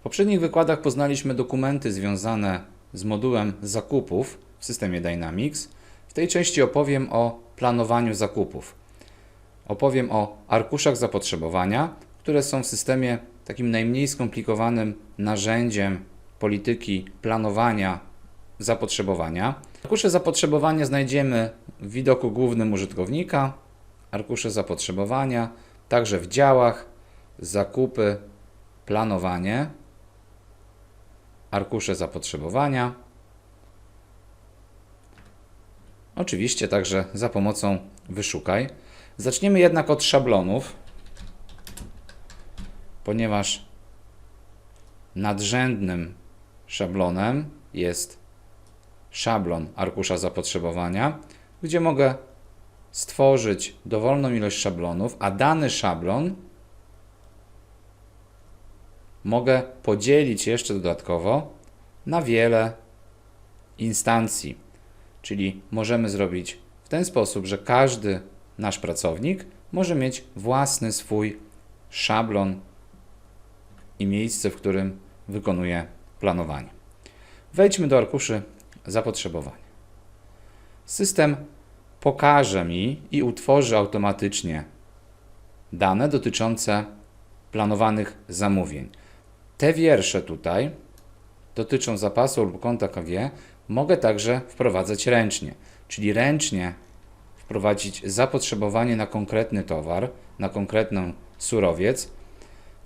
W poprzednich wykładach poznaliśmy dokumenty związane z modułem zakupów w systemie Dynamics. W tej części opowiem o planowaniu zakupów. Opowiem o arkuszach zapotrzebowania, które są w systemie takim najmniej skomplikowanym narzędziem polityki planowania zapotrzebowania. Arkusze zapotrzebowania znajdziemy w widoku głównym użytkownika, arkusze zapotrzebowania, także w działach, zakupy, planowanie, arkusze zapotrzebowania. Oczywiście także za pomocą wyszukaj. Zaczniemy jednak od szablonów, ponieważ nadrzędnym szablonem jest szablon arkusza zapotrzebowania, gdzie mogę stworzyć dowolną ilość szablonów, a dany szablon mogę podzielić jeszcze dodatkowo na wiele instancji. Czyli możemy zrobić w ten sposób, że każdy nasz pracownik może mieć własny swój szablon i miejsce, w którym wykonuje planowanie. Wejdźmy do arkuszy zapotrzebowania. System pokaże mi i utworzy automatycznie dane dotyczące planowanych zamówień. Te wiersze tutaj dotyczą zapasu lub konta KG. Mogę także wprowadzać ręcznie, czyli ręcznie wprowadzić zapotrzebowanie na konkretny towar, na konkretny surowiec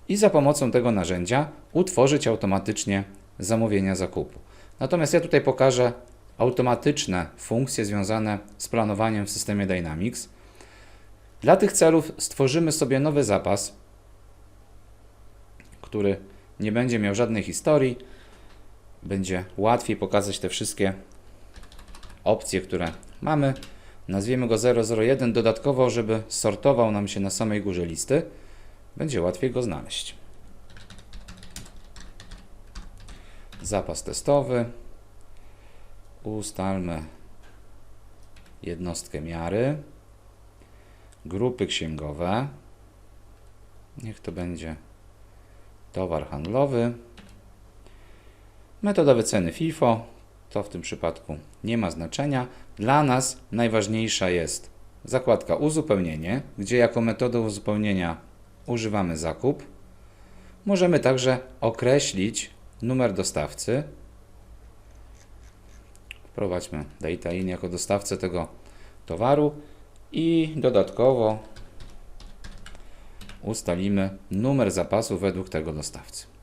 i za pomocą tego narzędzia utworzyć automatycznie zamówienia zakupu. Natomiast ja tutaj pokażę automatyczne funkcje związane z planowaniem w systemie Dynamics. Dla tych celów stworzymy sobie nowy zapas, który nie będzie miał żadnej historii. Będzie łatwiej pokazać te wszystkie opcje, które mamy. Nazwiemy go 001. Dodatkowo, żeby sortował nam się na samej górze listy, będzie łatwiej go znaleźć. Zapas testowy. Ustalmy jednostkę miary. Grupy księgowe. Niech to będzie towar handlowy. Metoda wyceny FIFO to w tym przypadku nie ma znaczenia. Dla nas najważniejsza jest zakładka uzupełnienie, gdzie jako metodę uzupełnienia używamy zakup. Możemy także określić numer dostawcy. Wprowadźmy data in jako dostawcę tego towaru i dodatkowo ustalimy numer zapasu według tego dostawcy.